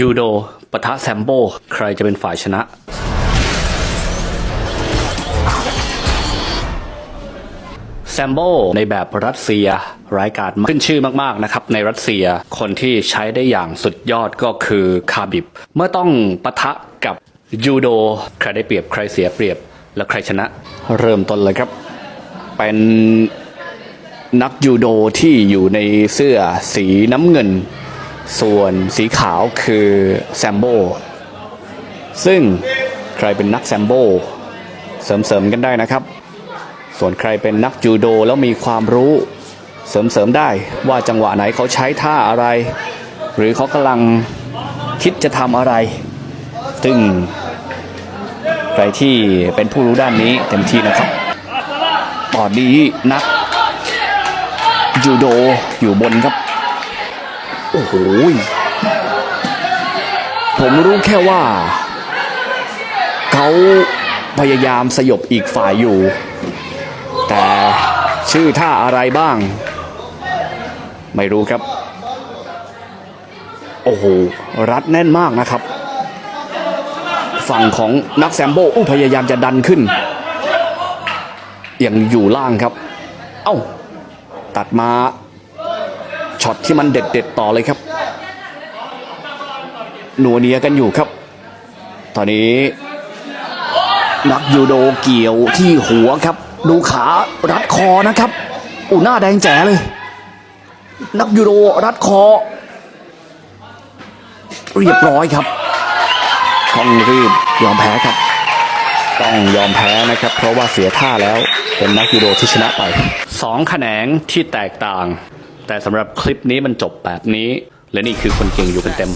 ยูโดปะทะแซมโบ ใครจะเป็นฝ่ายชนะ แซมโบในแบบรัสเซียร้ายกาจขึ้นชื่อมาก ๆ นะครับ ในรัสเซียคนที่ใช้ได้อย่างสุดยอดก็คือคาบิบ เมื่อต้องปะทะกับยูโด ใครได้เปรียบใครเสียเปรียบ และใครชนะ เริ่มต้นเลยครับ เป็นนักยูโดที่อยู่ในเสื้อสีน้ำเงิน ส่วนสีขาวคือแซมโบซึ่งใครเป็นนักแซมโบเสริมๆกันได้นะครับ ส่วนใครเป็นนักจูโดแล้วมีความรู้เสริมๆได้ว่าจังหวะไหนเขาใช้ท่าอะไร หรือเขากำลังคิดจะทำอะไร ซึ่งใครที่เป็นผู้รู้ด้านนี้เต็มที่นะครับตอนนี้นักจูโดอยู่บนครับ โอ้โหผมรู้แค่ว่า เขาพยายามสยบอีกฝ่ายอยู่ แต่ชื่อท่าอะไรบ้าง ไม่รู้ครับ โอ้โห รัดแน่นมากนะครับ ฝั่งของนักแซมโบอู้พยายามจะดันขึ้น ยังอยู่ล่างครับ เอ้า ตัดมา ช็อตที่มันเด็ดๆต่อเลยครับหนัวเนียกันอยู่ครับ ตอนนี้ นักยูโดเกี่ยวที่หัวครับ ดูขารัดคอนะครับอูหน้าแดงแจ๋เลย นักยูโดรัดคอ เรียบร้อยครับต้องรีบยอมแพ้ครับ ต้องยอมแพ้นะครับ เพราะว่าเสียท่าแล้วเป็นนักยูโดที่ชนะไปสองแขนงที่แตกต่าง แต่สำหรับคลิปนี้มันจบแบบนี้ และนี่คือคนเก่งอยู่กันเต็ม